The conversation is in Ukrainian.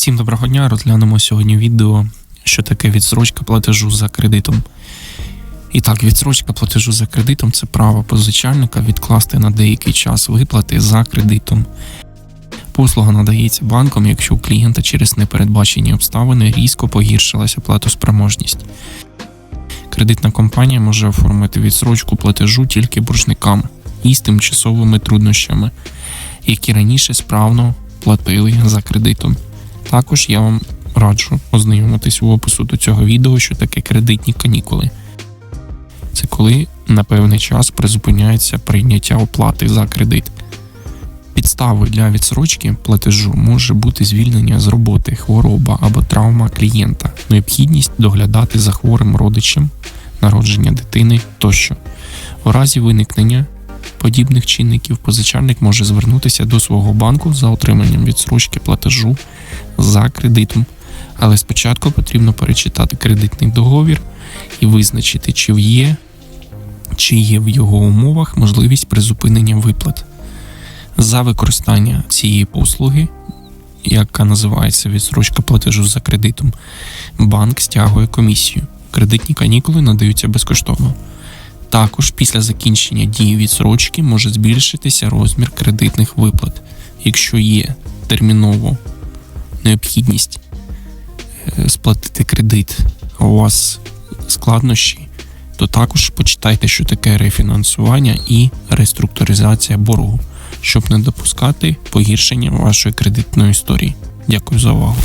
Всім доброго дня. Розглянемо сьогодні відео, що таке відсрочка платежу за кредитом. І так, відсрочка платежу за кредитом це право позичальника відкласти на деякий час виплати за кредитом. Послуга надається банком, якщо у клієнта через непередбачені обставини різко погіршилася платоспроможність. Кредитна компанія може оформити відсрочку платежу тільки боржникам із тимчасовими труднощами, які раніше справно платили за кредитом. Також я вам раджу ознайомитись в опису до цього відео, що таке кредитні канікули. Це коли на певний час призупиняється прийняття оплати за кредит. Підставою для відсрочки платежу може бути звільнення з роботи, хвороба або травма клієнта, необхідність доглядати за хворим родичем, народження дитини тощо. У разі виникнення подібних чинників позичальник може звернутися до свого банку за отриманням відсрочки платежу за кредитом. Але спочатку потрібно перечитати кредитний договір і визначити, чи є, чи є в його умовах можливість призупинення виплат. За використання цієї послуги, яка називається відсрочка платежу за кредитом, банк стягує комісію. Кредитні канікули надаються безкоштовно. Також після закінчення дії відсрочки може збільшитися розмір кредитних виплат, якщо є терміново необхідність е, сплатити кредит, а у вас складнощі, то також почитайте, що таке рефінансування і реструктуризація боргу, щоб не допускати погіршення вашої кредитної історії. Дякую за увагу.